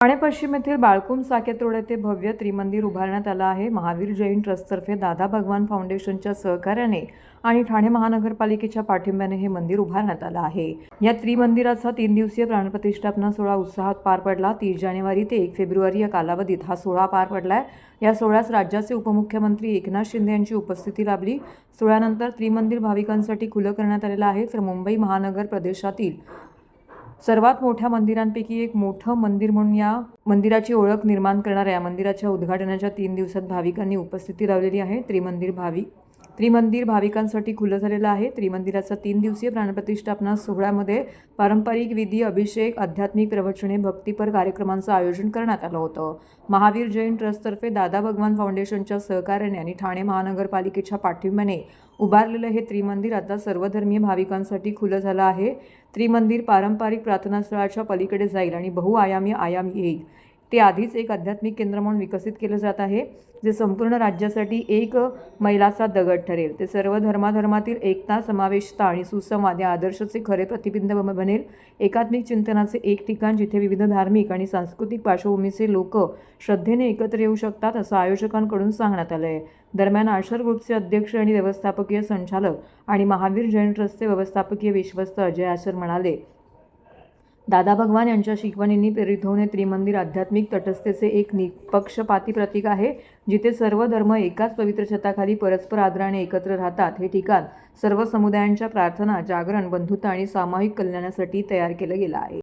ठाणे पश्चिम येथील बाळकुम साकेत रोड येथे भव्य त्रिमंदिर उभारण्यात आलं आहे. महावीर जैन ट्रस्टतर्फे दादा भगवान फाउंडेशनच्या सहकार्याने आणि ठाणे महानगरपालिकेच्या पाठिंब्याने हे मंदिर उभारण्यात आलं आहे. या त्रिमंदिराचा तीन दिवसीय प्राणप्रतिष्ठापना सोहळा उत्साहात पार पडला. तीस जानेवारी ते एक फेब्रुवारी या कालावधीत हा सोहळा पार पडलाय. या सोहळ्यास राज्याचे उपमुख्यमंत्री एकनाथ शिंदे यांची उपस्थिती लाभली. सोहळ्यानंतर त्रिमंदिर भाविकांसाठी खुलं करण्यात आलेलं आहे. तर मुंबई महानगर प्रदेशातील सर्वात मोठ्या मंदिरांपैकी एक मोठं मंदिर म्हणून या मंदिराची ओळख निर्माण करणाऱ्या मंदिराच्या उद्घाटनाच्या तीन दिवसात भाविकांनी उपस्थिती लावलेली आहे. त्रिमंदिर भाविक त्रिमंदिर भाविकांसाठी खुलं झालेलं आहे. त्रिमंदिराचा तीन दिवसीय प्राणप्रतिष्ठापना सोहळ्यामध्ये पारंपरिक विधी अभिषेक आध्यात्मिक प्रवचने भक्तीपर कार्यक्रमांचं आयोजन करण्यात आलं होतं. महावीर जैन ट्रस्टतर्फे दादा भगवान फाउंडेशनच्या सहकार्याने आणि ठाणे महानगरपालिकेच्या पाठिंब्याने उभारलेलं हे त्रिमंदिर आता सर्वधर्मीय भाविकांसाठी खुलं झालं आहे. त्रिमंदिर पारंपरिक प्रार्थनास्थळाच्या पलीकडे जाईल आणि बहुआयामी आयाम येईल. ते आधीच एक आध्यात्मिक केंद्र म्हणून विकसित केलं जात आहे जे संपूर्ण राज्यासाठी एक मैलाचा दगड ठरेल. ते सर्व धर्माधर्मातील एकता समावेशता आणि सुसंवाद या आदर्शाचे खरे प्रतिबिंब बनेल. एकात्मिक चिंतनाचे एक ठिकाण जिथे विविध धार्मिक आणि सांस्कृतिक पार्श्वभूमीचे लोक श्रद्धेने एकत्र येऊ शकतात असं आयोजकांकडून सांगण्यात आलं आहे दरम्यान आशर ग्रुपचे अध्यक्ष आणि व्यवस्थापकीय संचालक आणि महावीर जैन ट्रस्टचे व्यवस्थापकीय विश्वस्त अजय आशर म्हणाले दादा भगवान यांच्या शिकवणींनी प्रेरित होऊन हे त्रिमंदिर आध्यात्मिक तटस्थेचे एक निपक्षपाती प्रतीक आहे जिथे सर्व धर्म एकाच पवित्र छताखाली परस्पर आदराने एकत्र राहतात. हे ठिकाण सर्व समुदायांच्या प्रार्थना जागरण बंधुता आणि सामायिक कल्याणासाठी तयार केलं गेलं आहे.